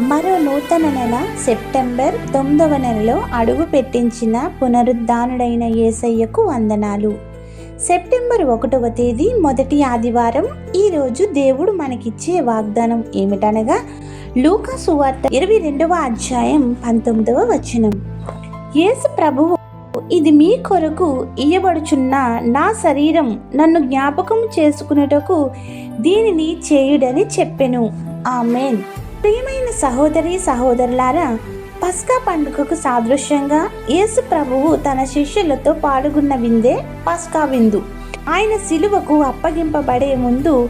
మరో నూతన నెల సెప్టెంబర్ తొమ్మిదవ నెలలో అడుగు పెట్టించిన పునరుద్ధానుడైన యేసయ్యకు వందనాలు. సెప్టెంబర్ ఒకటవ తేదీ మొదటి ఆదివారం ఈరోజు దేవుడు మనకిచ్చే వాగ్దానం ఏమిటనగా లూకా సువార్త ఇరవై రెండవ అధ్యాయం పంతొమ్మిదవ వచనం. యేసు ప్రభువు ఇది మీ కొరకు ఇయ్యబడుచున్న నా శరీరం నన్ను జ్ఞాపకం చేసుకునేటకు దీనిని చేయుడని చెప్పెను. ఆమెన్. ప్రియమైన సహోదరి సహోదరులారా పస్కా పండుగకు సాదృశ్యంగా యేసు ప్రభువు తన శిష్యులతో పాడుగున్న విందే పస్కా విందు. ఆయన శిలువకు అప్పగింపబడే ముందు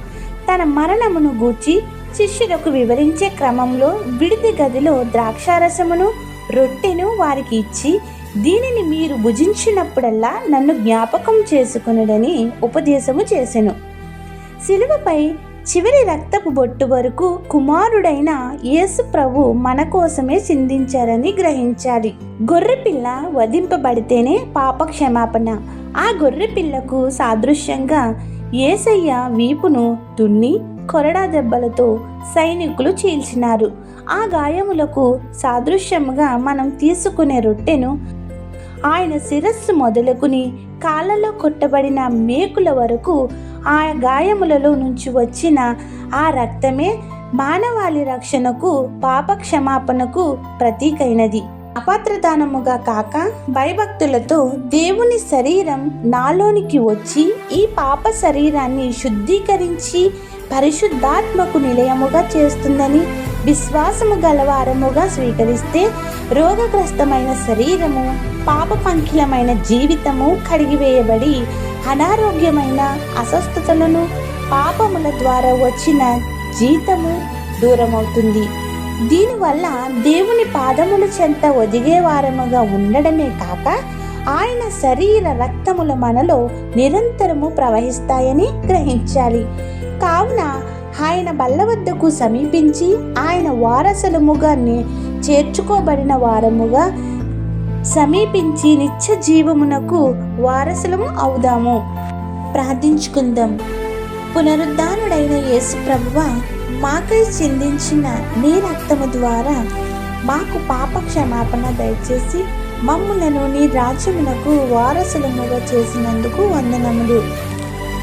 తన మరణమును గూర్చి శిష్యులకు వివరించే క్రమంలో విడిది గదిలో ద్రాక్షారసమును రొట్టెను వారికి ఇచ్చి దీనిని మీరు భుజించినప్పుడల్లా నన్ను జ్ఞాపకం చేసుకునుడని ఉపదేశము చేసెను. శిలువపై చివరి రక్తపు బొట్టు వరకు కుమారుడైన యేసు ప్రభు మన కోసమే చిందించారని గ్రహించాలి. గొర్రెపిల్ల వధింపబడితేనే పాప క్షమాపణ ఆ గొర్రెపిల్లకు సాదృశ్యంగా ఏసయ్య వీపును దున్ని కొరడా దెబ్బలతో సైనికులు చీల్చినారు. ఆ గాయములకు సాదృశ్యముగా మనం తీసుకునే రొట్టెను ఆయన శిరస్సు మొదలుకుని కాళ్ళలో కొట్టబడిన మేకుల వరకు ఆ గాయములలో నుంచి వచ్చిన ఆ రక్తమే మానవాళి రక్షణకు పాప క్షమాపణకు ప్రతీకైనది. అపాత్రదానముగా కాక భయభక్తులతో దేవుని శరీరం నాలోనికి వచ్చి ఈ పాప శరీరాన్ని శుద్ధీకరించి పరిశుద్ధాత్మకు నిలయముగా చేస్తుందని విశ్వాసము గలవారముగా స్వీకరిస్తే రోగగ్రస్తమైన శరీరము పాప పంకిలమైన జీవితము కడిగివేయబడి అనారోగ్యమైన అస్వస్థతలను పాపముల ద్వారా వచ్చిన జీతము దూరమవుతుంది. దీనివల్ల దేవుని పాదముల చెంత ఒదిగే వారముగా ఉండడమే కాక ఆయన శరీర రక్తములు మనలో నిరంతరము ప్రవహిస్తాయని గ్రహించాలి. కావున ఆయన బల్ల వద్దకు సమీపించి ఆయన వారసులముగా చేర్చుకోబడిన వారముగా సమీపించి నిత్య జీవమునకు వారసులము అవుదాము. ప్రార్థించుకుందాం. పునరుద్ధానుడైన యేసు ప్రభువ మాకై చిందించిన నీ రక్తము ద్వారా మాకు పాప క్షమాపణ దయచేసి మమ్ములను నీ రాజ్యమునకు వారసులముగా చేసినందుకు వందనములు.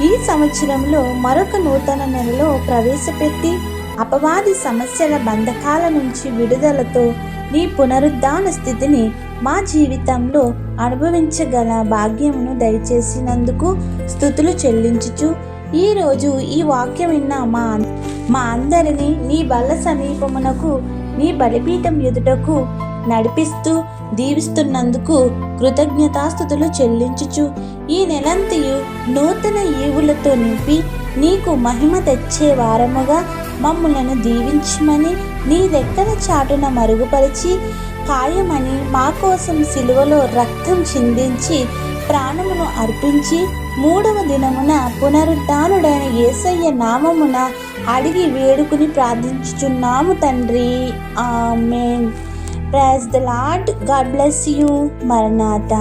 ఈ సంవత్సరంలో మరొక నూతన నెలలో ప్రవేశపెట్టి అపవాది సమస్యల బంధకాల నుంచి విడుదలతో నీ పునరుద్ధాన స్థితిని మా జీవితంలో అనుభవించగల భాగ్యమును దయచేసినందుకు స్థుతులు చెల్లించుచు ఈరోజు ఈ వాక్యం విన్న మా మా అందరినీ నీ బల్ల సమీపమునకు నీ బలిపీఠం ఎదుటకు నడిపిస్తూ దీవిస్తున్నందుకు కృతజ్ఞతాస్థుతులు చెల్లించుచు ఈ నెలంతయు నూతన ఈవులతో నింపి నీకు మహిమ తెచ్చే వారముగా మమ్ములను దీవించమని నీ రెక్కల చాటున మరుగుపరిచి ఖాయమని మా కోసం సిలువలో రక్తం చిందించి ప్రాణమును అర్పించి మూడవ దినమున పునరుద్ధానుడైన యేసయ్య నామమున అడిగి వేడుకుని ప్రార్థించుచున్నాము తండ్రి. Amen. Praise the lord God bless you మరణాత